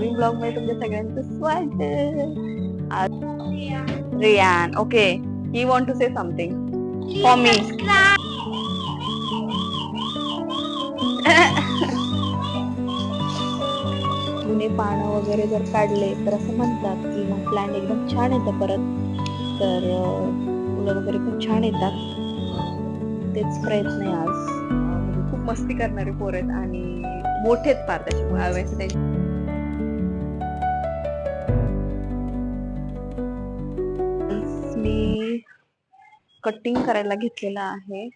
नवीन ब्लॉगमध्ये तुमच्या सगळ्यांचं स्वागत Riyan okay he want to say something for me जुने पानं वगैरे जर काढले तर असं म्हणतात की मग प्लॅन एकदम छान येतं परत. तर फुलं वगैरे खूप छान येतात. तेच प्रयत्न आहे आज. म्हणजे खूप मस्ती करणारे पोर आहेत आणि मोठे आहेत फार त्याच्यामुळे. कटिंग करायला घेतलेला आहे.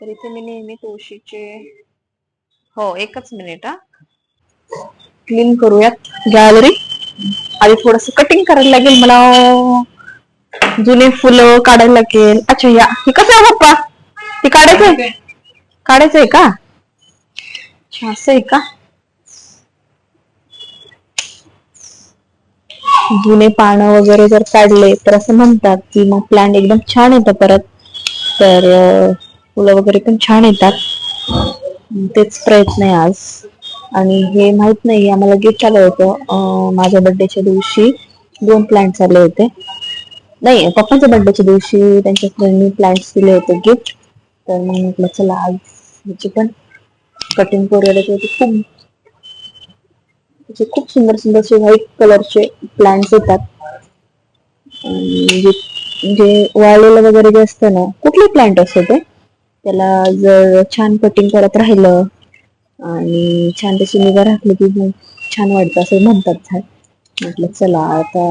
तर इथे मी नेहमी तुळशीचे हो एकच मिनिट हा. क्लीन करूयात गॅलरी आधी थोडस कटिंग करायला लागेल मला. जुने फुलं काढायला लागेल. अच्छा या. हे कसं आहे पप्पा? हे काढायचंय काढायचंय का? अच्छा असं आहे का? जुने पानं वगैरे जर काढले तर असं म्हणतात की मग प्लांट एकदम छान येतं परत. तर फुलं वगैरे पण छान येतात. तेच प्रयत्न आहे आज. आणि हे माहीत नाही आम्हाला गिफ्ट आलं होतं माझ्या बर्थडेच्या दिवशी. दोन प्लांट्स आले होते. नाही पप्पाच्या बर्थडेच्या दिवशी त्यांच्या फ्रेंडनी प्लांट्स दिले होते गिफ्ट तर मग म्हटलं चला आज ह्याची पण कटिंग करूया त्याच्यावरती खूप त्याचे खूप सुंदर सुंदर असे व्हाईट कलरचे प्लांट्स येतात. आणि जे जे वाळलेलं वगैरे जे असतं ना कुठले प्लांट असतं ते? त्याला जर छान कटिंग करत राहिलं आणि छान त्याची निगा राखली की छान वाटतं असं म्हणतात झाड. म्हटलं चला आता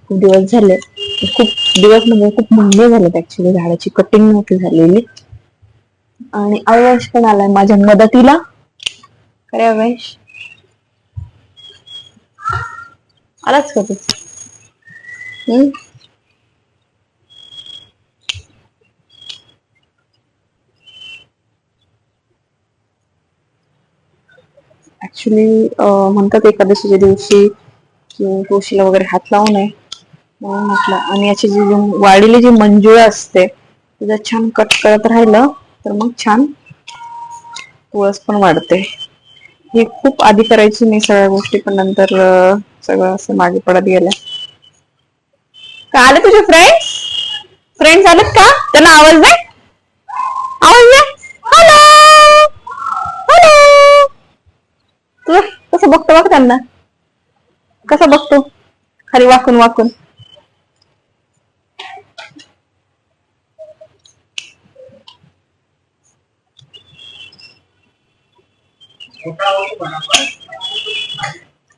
खूप दिवस झाले. खूप दिवस म्हणजे खूप महिने झालेत ऍक्च्युली झाडाची कटिंग नव्हती झालेली. आणि अवयश पण आलाय माझ्या मदतीला. खरे अवयश आलाच का तू? हम्म? ऍक्च्युली म्हणतात एकादशीच्या दिवशी की तुळशीला वगैरे हात लावू नये. म्हणून म्हटलं आणि याची जी वाढलेली जी मंजुळ असते जर छान कट करत राहिलं तर मग छान तुळस पण वाढते. हे खूप आधी करायची मी सगळ्या गोष्टी पण नंतर सगळं असं मागे पडत गेलं का आले तुझे फ्रेंड्स फ्रेंड्स आलेत का? त्यांना आवाज दे. आवाज दे. हॅलो हॅलो तू कसं बघतो बघ त्यांना. कसं बघतो? खाली वाकून वाकून.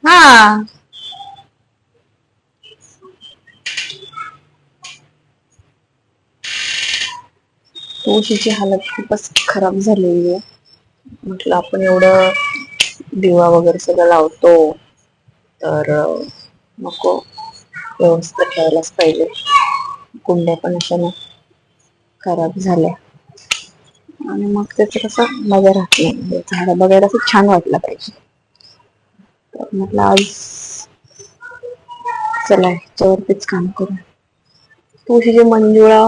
हा. तिची हालत खूपच खराब झालेली आहे. म्हटलं आपण एवढं दिवा वगैरे सगळं लावतो तर नको व्यवस्थित ठेवायलाच पाहिजे. कुंड्या पण अशा ना खराब झाल्या. आणि मग त्याचं कसं मजा राहत नाही. म्हणजे झाडं बघायला खूप छान वाटलं पाहिजे. तर म्हटलं आज चला ह्याच्यावरतीच काम करू. तुळशीची मंजुळा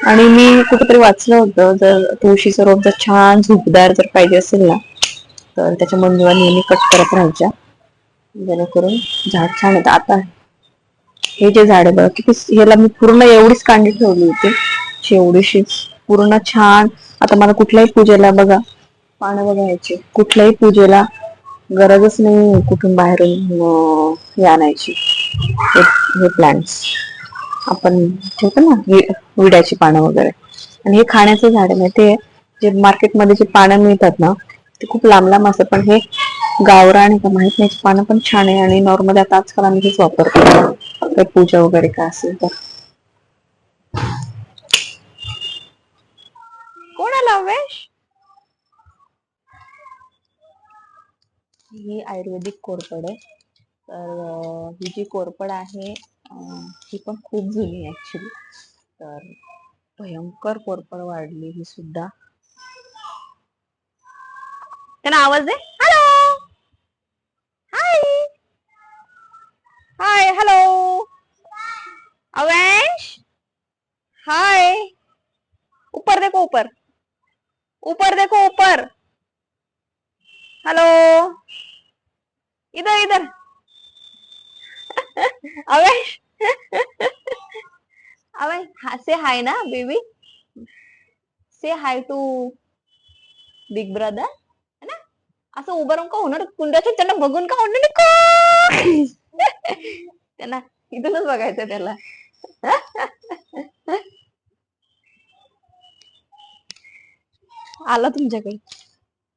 आणि मी कुठेतरी वाचलं होतं जर तुळशीचं रोप जर छान झुपदार जर पाहिजे असेल ना तर त्याच्या मंजुळा नेहमी कट करत राहायच्या. जेणेकरून झाड छान येतं आता हे जे झाड आहे बघा किती ह्याला मी पूर्ण एवढीच कांडी ठेवली होती. एवढीशीच पूर्ण छान. आता मला कुठल्याही पूजेला बघा पानं बघा कुठल्याही पूजेला गरजच नाही कुठून बाहेरून आणायची. हे- हे प्लांट्स आपण ठेवतो ना विड्याची पानं वगैरे. आणि हे खाण्याचं झाड आहे माहितीये जे मार्केटमध्ये जे पानं मिळतात ना ते खूप लांब लांब असतात. पण हे गावरान का माहीत नाही पानं पण छान आहे. आणि नॉर्मली आता आजकाल आम्ही हेच वापरतो. काही पूजा वगैरे काय असेल तर. कोण आला वेश ही आयुर्वेदिक कोरपड आहे. तर ही जी कोरपड आहे ही पण खूप जुनी आहे ऍक्च्युली तर भयंकर पोरपड वाढली ही सुद्धा. त्यांना आवाज दे. Hello hi hi hello Avesh! हाय ऊपर देखो ऊपर. ऊपर देखो ऊपर. हेलो इधर इधर. अवे अवे से हाय ना baby say hi to big brother है ना? असं उभं राहून का होणार? कुंड्याच्या त्यांना बघून का होणार नाही? त्यांना इथूनच बघायचं त्याला. आला तुमच्याकडे.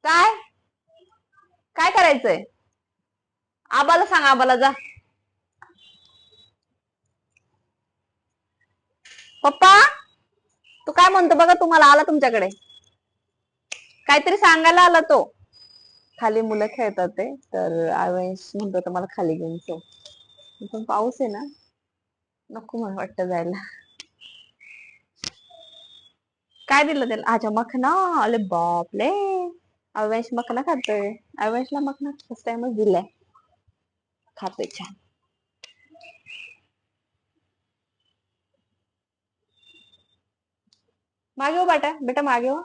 काय? काय करायचंय? आबाला सांग आबाला जा. पप्पा तू काय म्हणतो बघा तुम्हाला आला तुमच्याकडे. काहीतरी सांगायला आला तो. खाली मुलं खेळतात ते तर आवेश म्हणतो तुम्हाला मला खाली घेऊन तो पण पाऊस आहे ना नको मला वाटतं जायला. काय दिलं त्याला? अच्छा मखना? अरे बापले अवेश मखना खातोय. अवेशला मखना फर्स्ट टाइमच दिलाय. खातोय छान. मागे हो बेटा बेटा मागे हो.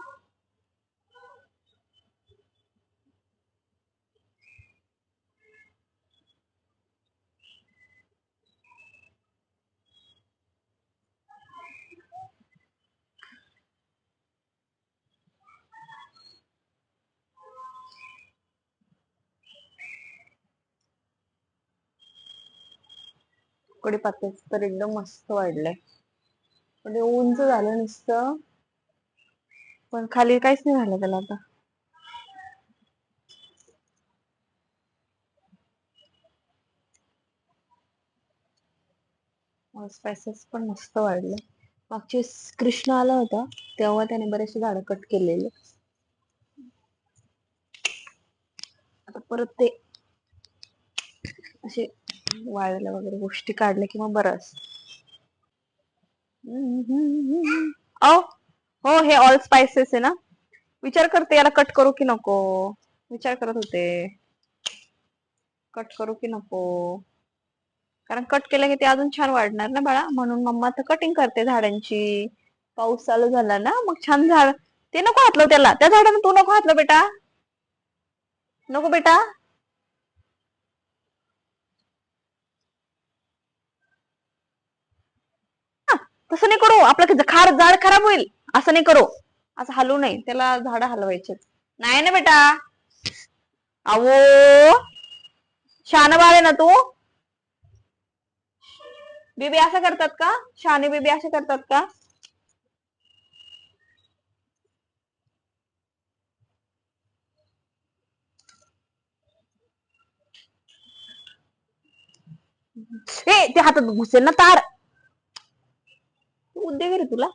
कडीपत्त्याच तर एकदम मस्त वाढलंय. म्हणजे उंच झालं नुसतं. पण खाली काहीच नाही झालं त्याला आता. स्पायसेस पण मस्त वाढले. मागचे कृष्ण आला होता तेव्हा त्याने बरेचसे झाडं कट केलेले. आता परत ते असे वाळायला वगैरे गोष्टी काढल्या किंवा मग बरं असत. हो हे ऑल स्पायसेस आहे ना? विचार करते याला कट करू की नको? विचार करत होते. कट करू की नको? कारण कट केलं की ते अजून छान वाढणार ना बाळा? म्हणून मम्मा तर कटिंग करते झाडांची. पाऊस चालू झाला ना मग छान झाड. ते नको हातलं त्याला. त्या झाडाला तू नको हातलं बेटा. नको बेटा. तसं नाही करू. आपलं खार झाड खराब होईल. असं नाही करो. असं हलवू नये. त्याला झाड हलवायचे नाही ना बेटा. अहो. शान बाळ आहे ना तू? बेबी असं करतात का? शाने बेबी असं करतात का? ए ते हातात घुसेल ना तार. उद्योग रे तुला.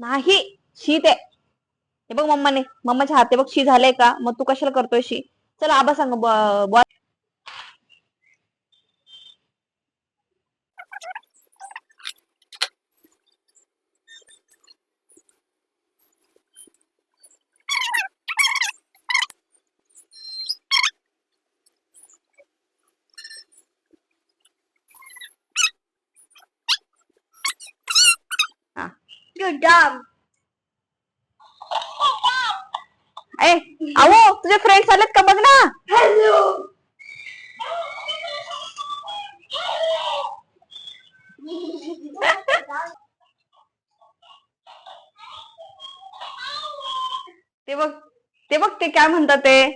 नाही शी ते. हे बघ मम्माने. मम्माच्या हाते बघ शी झालंय का? मग तू कशाला करतोय शी? चल आबा सांग job. ए अहो तुझे फ्रेंड्स आलेत का बघ ना Hello. ते बघ ते बघ ते काय म्हणतात ते.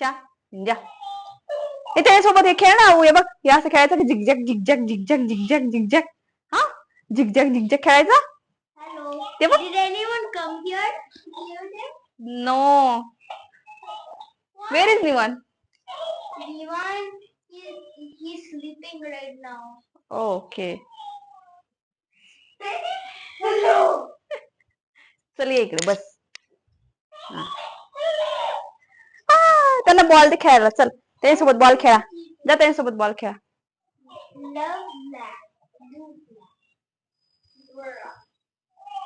चा जा हे त्याच्यासोबत हे खेळ ना हे बघ हे असं खेळायचं zigzag zigzag zigzag zigzag zigzag हा? झिकझॅक झिकझॅक खेळायचं? Hello. ते बघ Did anyone come here? Here there? No where is निवन Divan, he, he's sleeping right now. Okay Hello. चल ये इकडे बस हा. आ, त्यांना बॉल दे खेळायला चल त्याच्यासोबत बॉल खेळा जा त्याच्यासोबत बॉल खेळा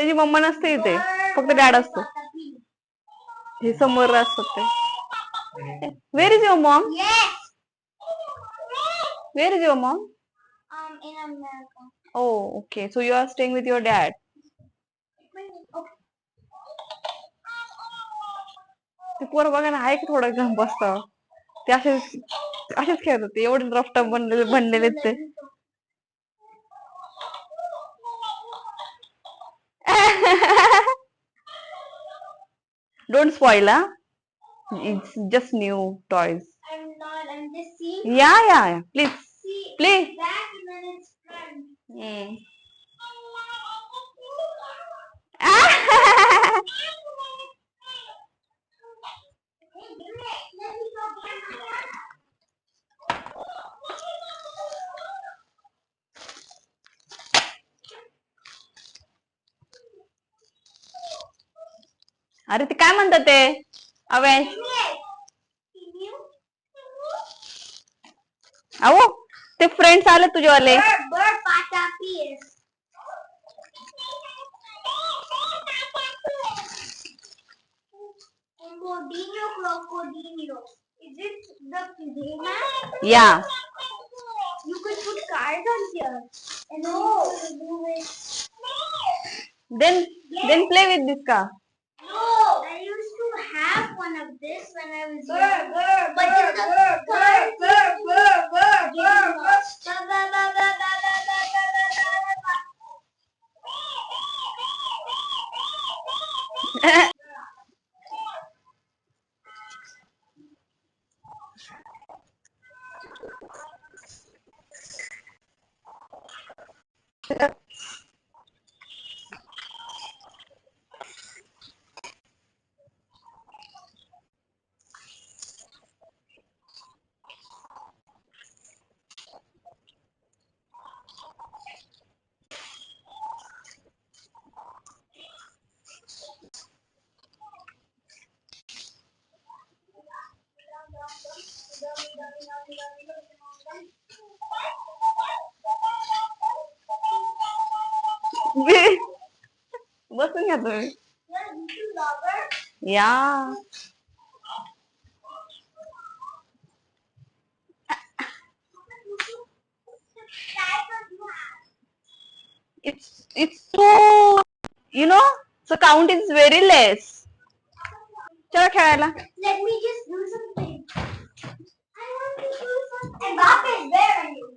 त्याची मम्मा नसते इथे. फक्त डॅड असतो. हे समोर असतात ते. Where is your mom. Where is your mom. Oh okay so you are staying with your dad. ते पोरं बघा ना आहे का थोडं घेऊन बसत ते असेच असेच खेळत होते एवढे रफ्ट बनलेले बनलेले आहेत Don't spoil, huh? It's just new toys. I'm not. I'm just seeing. Yeah, yeah, yeah. Please. See, Play. Back and then it's front. Hmm. Ah! अरे ते काय म्हणतात ते? अवे. अहो ते फ्रेंड्स आले तुझे वाले या. Then then play with this का one of this when I was young. But then the cards. Ba, तुम्ही Yeah, you two lover. या it's it's so you know the count is very less चला खेळायला Let me just do something. I want to do something. Mbappe, where are you?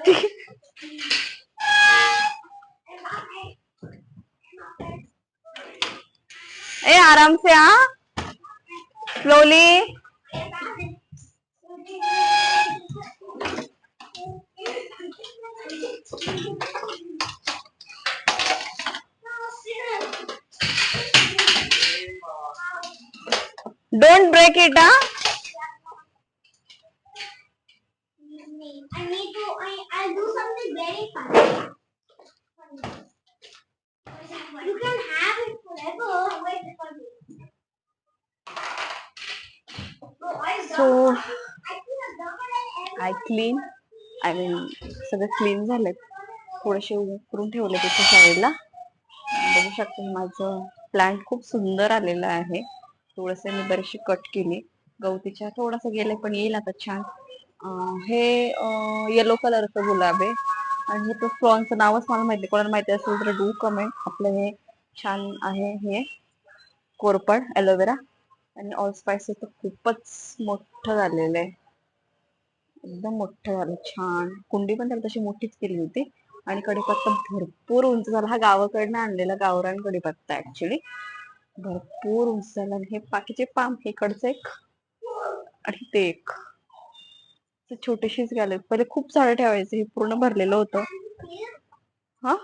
Mbappe. ए आराम से हाँ? Slowly don't break it हाँ? Clean I mean सगळं clean झालंय. थोडेसे उकरून ठेवले तिथे साईडला बघू शकते माझं प्लांट खूप सुंदर आलेलं आहे. थोडंसं मी बरेचशी कट केली. गवतीच्या थोडंसं गेले पण येईल आता छान. हे येलो कलरचं गुलाब आहे. आणि हे फ्लॉनचं नावच मला माहिती कोणाला माहिती असेल तर डू कमेंट आपलं हे छान आहे हे. कोरपड ॲलोवेरा आणि ऑल स्पायसेस तर खूपच मोठं झालेलं आहे. एकदम मोठं झालं छान. कुंडी पण त्याला तशी मोठीच केली होती. आणि कढीपत्ता भरपूर उंच झाला. हा गावाकडनं आणलेला गावरान कढीपत्ता ऍक्च्युली भरपूर उंच झाला. आणि हे बाकीचे पाम हे कडचं एक आणि ते एक. छोटेशीच गेले. पहिले खूप झाडं ठेवायचे. हे पूर्ण भरलेलं होतं. हा.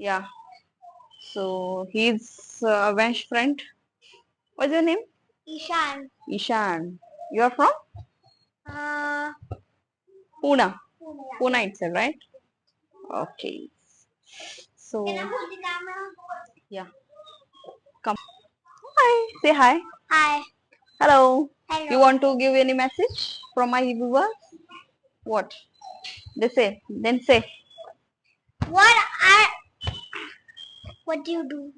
या. So he is अवॅश friend What's your name? Ishan. Ishan. You're from Uh, Pune. Pune. Itself, right? Okay. So Can I hold the camera? yeah. Come. Hi. Say hi. Hi. Hello. Hello. You want to give any message from my viewers? What? They say. Then say. What I what do you do?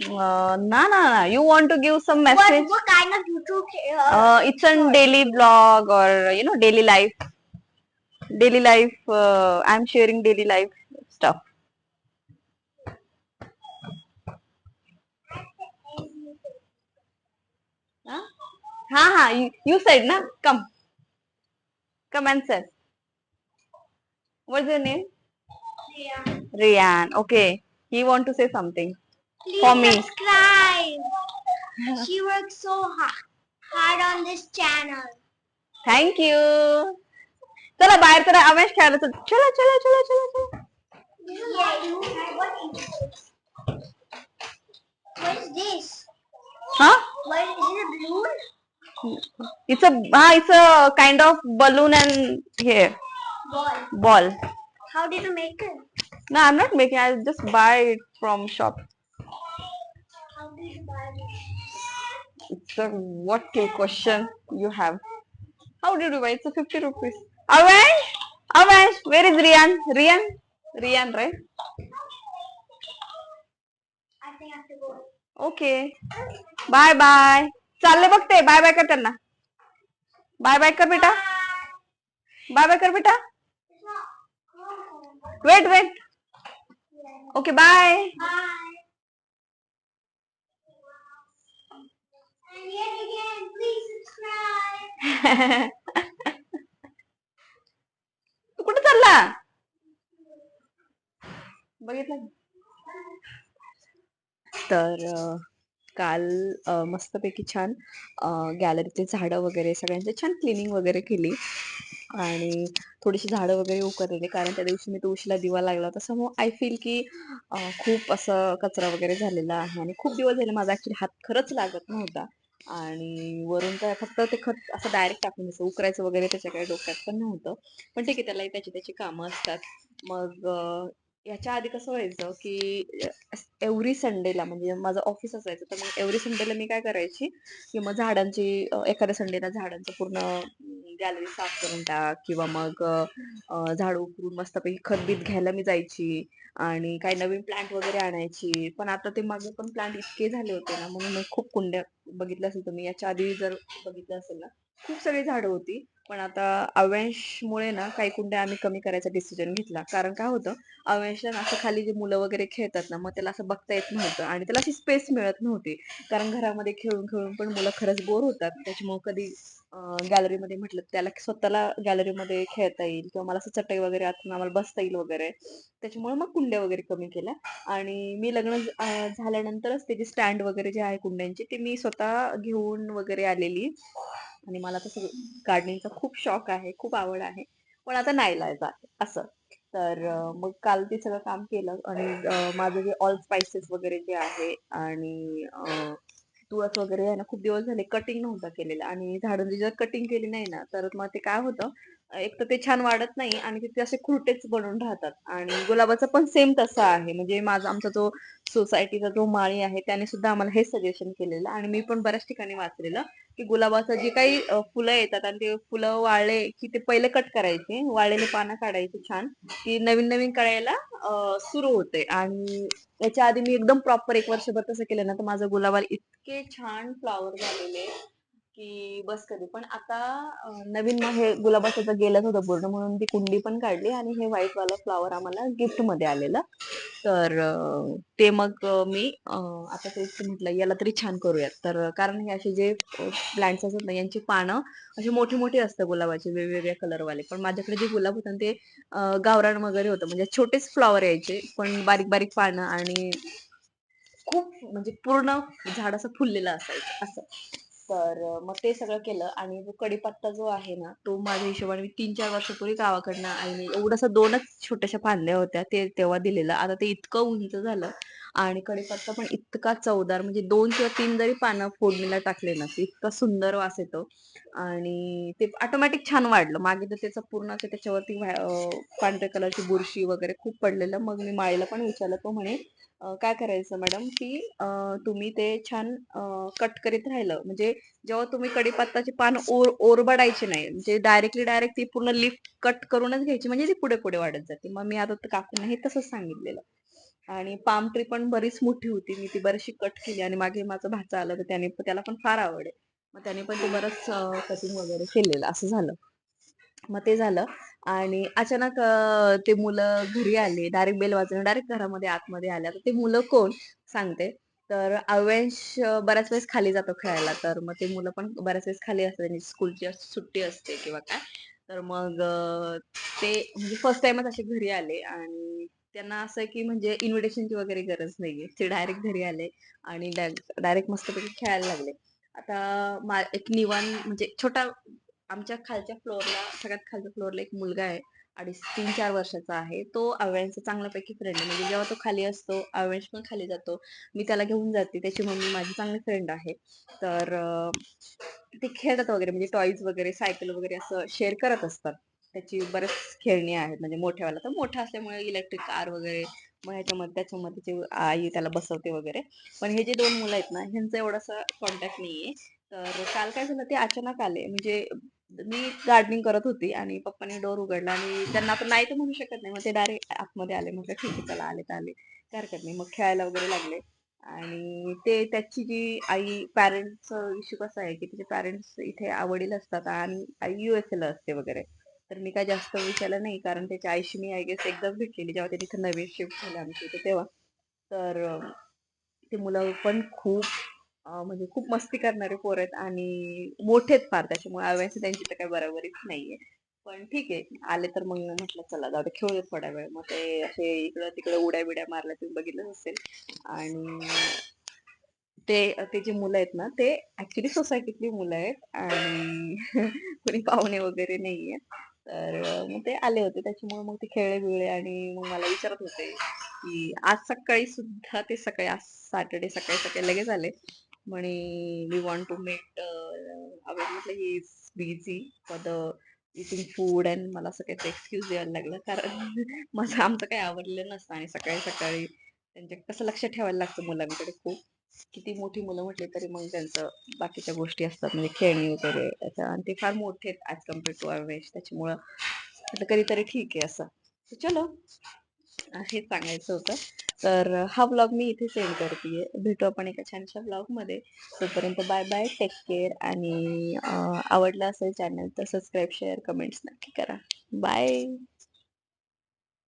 Uh, nah, nah, nah. You want to give some message? what kind of YouTube uh, Uh, it's a daily blog or you know daily life. Daily life. Uh, I'm sharing daily life stuff. Huh? Ha ha. You, you said na. Come. Come answer. What's your name? Yeah. Rian. Okay. He want to say something. Please For me. subscribe. she works so hard, hard on this channel. Thank you चला बाहेर चला अवेश खेळायला चल. चला चला चला चला चला Yeah, you. What is this? What is this? हा What is it? A balloon? It's a हा it's a kind of balloon and हे Ball. Ball How did you make it? No, I'm not making. I just buy it from shop. Did you buy? It's a fifty rupees. Avash, Avash, where is Rian? Rian, Rian, right? I think I have to go. Okay. Bye bye. चालले बघ ते bye bye कर त्यांना bye bye कर बेटा bye bye कर बेटा wait wait okay bye Bye. And yet again, please subscribe. तू कुठे चालला? बघितलं. तर काल मस्तपैकी छान गॅलरीचे झाडं वगैरे सगळ्यांचे छान क्लिनिंग वगैरे केली. आणि थोडीशी झाडं वगैरे उकरलेली कारण त्या दिवशी मी तुळशीला दिवा लागला होता. मग आय फील की खूप असं कचरा वगैरे झालेला आहे. आणि खूप दिवस झाले माझा ऍक्च्युली हात खरंच लागत नव्हता. आणि वरून तर फक्त ते खत असं डायरेक्ट टाकून असं उकरायचं वगैरे त्याच्या काही डोक्यात पण नव्हतं. पण ठीक आहे त्यालाही त्याची त्याची कामं असतात. मग याच्या आधी कसं व्हायचं की एव्हरी संडेला म्हणजे माझं ऑफिस असायचं तर मग एव्हरी संडेला मी काय करायची की मग झाडांची एखाद्या संडेला झाडांचं पूर्ण गॅलरी साफ करून टाक किंवा मग झाड उकरून मस्तपैकी खतबीत घ्यायला मी जायची आणि काही नवीन प्लांट वगैरे आणायची. पण आता ते मागे पण प्लांट इतके झाले होते ना म्हणून मी खूप कुंड्या बघितल्या असेल तुम्ही याच्या आधी जर बघितलं असेल ना खूप सगळी झाडं होती. पण आता अव्यांशमुळे ना काही कुंड्या आम्ही कमी करायचा डिसिजन घेतला. कारण काय होतं अव्यांशला असं खाली जे मुलं वगैरे खेळतात ना मग त्याला असं बघता येत नव्हतं आणि त्याला अशी स्पेस मिळत नव्हती. कारण घरामध्ये खेळून खेळून पण मुलं खरंच बोर होतात. त्याच्यामुळे कधी गॅलरीमध्ये म्हटलं त्याला स्वतःला गॅलरीमध्ये खेळता येईल किंवा मला असं चटई वगैरे आतून आम्हाला बसता येईल वगैरे. त्याच्यामुळे मग कुंड्या वगैरे कमी केल्या. आणि मी लग्न झाल्यानंतरच त्याचे स्टँड वगैरे जे आहे कुंड्यांचे ते मी स्वतः घेऊन वगैरे आलेली. आणि मला तसं गार्डनिंगचा खूप शौक आहे खूप आवड आहे. पण आता नाही आहे असं. तर मग काल ते सगळं काम केलं आणि माझं जे ऑल स्पाइसेस वगैरे जे आहे आणि तुळस वगैरे आहे ना खूप दिवस झाले कटिंग नव्हतं केलेलं आणि झाडांची जर कटिंग केली नाही ना तर मग ते काय होतं एक तर ते छान वाढत नाही आणि तिथे असे खुरटेच बनून राहतात. आणि गुलाबाचं पण सेम तसं आहे. म्हणजे माझा आमचा जो सोसायटीचा जो माळी आहे त्याने सुद्धा आम्हाला हे सजेशन केलेलं. आणि मी पण बऱ्याच ठिकाणी वाचलेलं की गुलाबाचं जे काही फुलं येतात आणि ते फुलं वाळले की ते पहिले कट करायचे. वाळलेले पानं काढायचे छान. की नवीन नवीन कळायला सुरू होते. आणि याच्या आधी मी एकदम प्रॉपर एक वर्षभर तसं केलं ना तर माझं गुलाबाला इतके छान फ्लॉवर झालेले. की बस कधी. पण आता नवीन मग हे गुलाबाचं गेलंच होतं पूर्ण म्हणून ती कुंडी पण काढली आणि हे व्हाईट वाला फ्लॉवर आम्हाला गिफ्टमध्ये आलेलं. तर ते मग मी आता तेच म्हटलं याला तरी छान करूयात. तर कारण हे असे जे प्लांट्स असतात ना यांची पानं अशी मोठी मोठी असतात गुलाबाचे वेगवेगळ्या कलरवाले पण माझ्याकडे जे गुलाब होतं ते गावरान वगैरे होतं. म्हणजे छोटेच फ्लॉवर यायचे पण बारीक बारीक पानं आणि खूप म्हणजे पूर्ण झाड असं फुललेलं असायचं असं. तर मग ते सगळं केलं आणि जो कडीपत्ता जो आहे ना तो माझ्या हिशोबाने मी तीन चार वर्षापूर्वी गावाकडनं आणि एवढंसं दोनच छोट्याशा फांद्या होत्या ते तेव्हा दिलेलं. आता ते इतकं उंच झालं आणि कढीपत्ता पण इतका चवदार म्हणजे दोन किंवा तीन जरी पानं फोडणीला टाकले ना इतका सुंदर वास येतो. आणि ते ऑटोमॅटिक छान वाढलं. मागे तर त्याचं पूर्ण त्याच्यावरती पांढऱ्या कलरची बुरशी वगैरे खूप पडलेलं. मग मी माळीला पण विचारलं तो म्हणे काय करायचं मॅडम की तुम्ही ते छान कट करीत राहिलं. म्हणजे जेव्हा तुम्ही कडीपत्ताचे पान ओर ओरबडायचे नाही म्हणजे डायरेक्टली डायरेक्ट ती पूर्ण लिफ्ट कट करूनच घ्यायची म्हणजे ती पुढे पुढे वाढत जाते. मग मी आता काकूंना हे तसंच सांगितलेलं. आणि पाम ट्री पण बरीच मोठी होती. मी ती बरीचशी कट केली आणि मागे माझा भाचा आलं तर त्याने त्याला पण फार आवड आहे. मग त्याने पण ते बरंच कटिंग वगैरे केलेलं असं झालं. मग ते झालं आणि अचानक ते मुलं घरी आले डायरेक्ट बेल वाजवून डायरेक्ट घरामध्ये आतमध्ये आल्या. तर ते मुलं कोण? सांगते. तर अव्यांश बऱ्याच वेळेस खाली जातो खेळायला. तर मग ते मुलं पण बऱ्याच वेळेस खाली असतात. त्यांची स्कूलची सुट्टी असते किंवा काय. तर मग ते म्हणजे फर्स्ट टाइमच असे घरी आले आणि त्यांना असं आहे की म्हणजे इन्व्हिटेशनची वगैरे गरज नाहीये. ते डायरेक्ट घरी आले आणि डायरेक्ट मस्तपैकी खेळायला लागले. आता मा- एक निवान म्हणजे छोटा आमच्या खालच्या फ्लोअरला सगळ्यात खालच्या फ्लोअरला एक मुलगा आहे. अडीच तीन चार वर्षाचा आहे. तो अव्यांचा चांगल्यापैकी फ्रेंड आहे. म्हणजे जेव्हा तो खाली असतो अव्यांश पण खाली जातो. मी त्याला घेऊन जाते. त्याची मम्मी माझी चांगली फ्रेंड आहे. तर ते खेळतात वगैरे. म्हणजे टॉईज वगैरे सायकल वगैरे असं शेअर करत असतात. त्याची बरेच खेळणी आहेत. म्हणजे मोठ्यावाला तर मोठा असल्यामुळे इलेक्ट्रिक कार वगैरे मग ह्याच्यामध्ये त्याच्यामध्ये ते आई त्याला बसवते वगैरे. पण हे जे दोन मुलं आहेत ना ह्यांचा एवढासा कॉन्टॅक्ट नाहीये. तर काल काय झालं ते अचानक आले. म्हणजे मी गार्डनिंग करत होती आणि पप्पाने डोर उघडला आणि त्यांना आपण नाही तर म्हणू शकत नाही. मग ते डायरेक्ट आतमध्ये आले. म्हटलं ठीक आहे चला आले तर आले. काय हरकत नाही. मग खेळायला वगैरे लागले. आणि ते त्याची जी आई पॅरेंट्स इश्यू कसा आहे की तिचे पॅरेंट्स इथे आवडील असतात आणि आई युएसएल असते वगैरे. तर मी काय जास्त विचारलं नाही कारण त्याच्या आईशी मी आय गेस एकदाच भेटलेली जेव्हा ते तिथे नवीन शिफ्ट झालं आमच्या इथे तेव्हा. तर ते मुलं पण खूप म्हणजे खूप मस्ती करणारे पोर आहेत आणि मोठेत फार त्याच्यामुळे आव्याची त्यांची तर काही बरोबरीच नाहीये. पण ठीक आहे आले तर मग म्हटलं चला जाऊ दे खेळूया थोडा वेळ. मग ते असे इकडं तिकडं उड्या बिड्या मारल्या तुम्ही बघितलंच असेल. आणि ते ते जे मुलं आहेत ना ते ऍक्च्युली सोसायटीतली मुलं आहेत आणि कोणी पाहुणे वगैरे नाहीये. तर मग ते आले होते. त्याच्यामुळे मग ते खेळले बिळले आणि मग मला विचारत होते की आज सकाळी सुद्धा ते सकाळी आज सॅटर्डे सकाळी सकाळी लगेच आले. म्हणे we want to met away म्हटलं he is busy for the eating food and मला असं काही एक्सक्यूज द्यायला लागलं. कारण माझं आमचं काही आवडलेलं नसतं आणि सकाळी सकाळी त्यांच्या कसं लक्ष ठेवायला लागतं मुलांकडे खूप. किती मोठी मुलं म्हटली तरी मग त्यांचं बाकीच्या गोष्टी असतात म्हणजे खेळणी वगैरे. त्याच्या आणि ते फार मोठे आहेत ॲज कंपेअर टू अवेश त्याच्यामुळं म्हटलं कधीतरी ठीक आहे असं. तर चलो हेच सांगायचं होतं. तर हा ब्लॉग मी इथे सेंड करते भेटू आपण एका छानशा ब्लॉगमध्ये तोपर्यंत बाय बाय टेक केअर आणि आवडला आवडलं असेल चॅनल तर सबस्क्राईब शेअर कमेंट्स नक्की करा. बाय